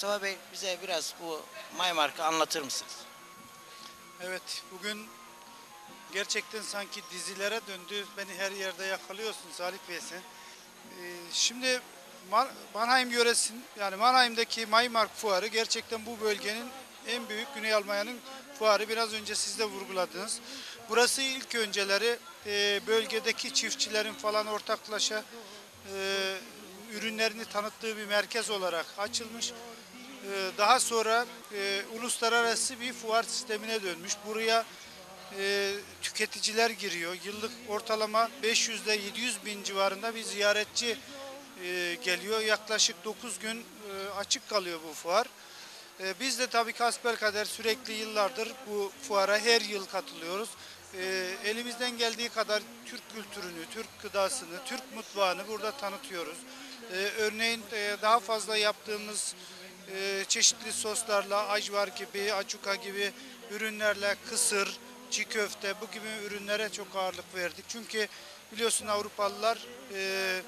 Mustafa Bey bize biraz bu Maymark'ı anlatır mısınız? Evet, bugün gerçekten sanki dizilere döndü. Beni her yerde yakalıyorsun Salih Bey sen. Ee, şimdi Mar- Mannheim yöresin, yani Mannheim'deki Maymark fuarı gerçekten bu bölgenin en büyük Güney Almanya'nın fuarı. Biraz önce siz de vurguladınız. Burası ilk önceleri e, bölgedeki çiftçilerin falan ortaklaşa e, ürünlerini tanıttığı bir merkez olarak açılmış. Ee, Daha sonra e, uluslararası bir fuar sistemine dönmüş. Buraya e, tüketiciler giriyor. Yıllık ortalama 500 ile 700 bin civarında bir ziyaretçi e, geliyor. Yaklaşık 9 gün açık kalıyor bu fuar. Biz de tabii hasbelkader sürekli yıllardır bu fuara her yıl katılıyoruz. Elimizden geldiği kadar Türk kültürünü, Türk gıdasını, Türk mutfağını burada tanıtıyoruz. E, örneğin e, daha fazla yaptığımız e, çeşitli soslarla ajvar gibi, acuka gibi ürünlerle kısır, çiğ köfte bu gibi ürünlere çok ağırlık verdik. Çünkü biliyorsun Avrupalılar e,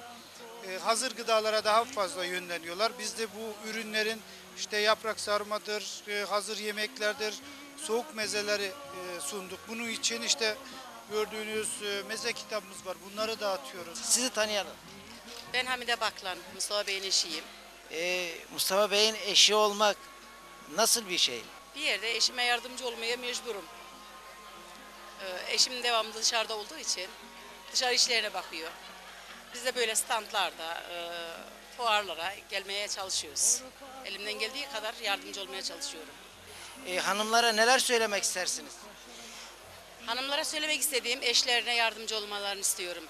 e, hazır gıdalara daha fazla yönleniyorlar. Biz de bu ürünlerin işte yaprak sarmadır, e, hazır yemeklerdir, soğuk mezeleri e, sunduk. Bunun için işte gördüğünüz e, meze kitabımız var. Bunları dağıtıyoruz. Sizi tanıyalım. Ben Hamide Baklan, Mustafa Bey'in eşiyim. Ee, Mustafa Bey'in eşi olmak nasıl bir şey? Bir yerde eşime yardımcı olmaya mecburum. Ee, eşim devamlı dışarıda olduğu için dışarı işlerine bakıyor. Biz de böyle standlarda, e, fuarlara gelmeye çalışıyoruz. Elimden geldiği kadar yardımcı olmaya çalışıyorum. Ee, hanımlara neler söylemek istersiniz? Hanımlara söylemek istediğim eşlerine yardımcı olmalarını istiyorum.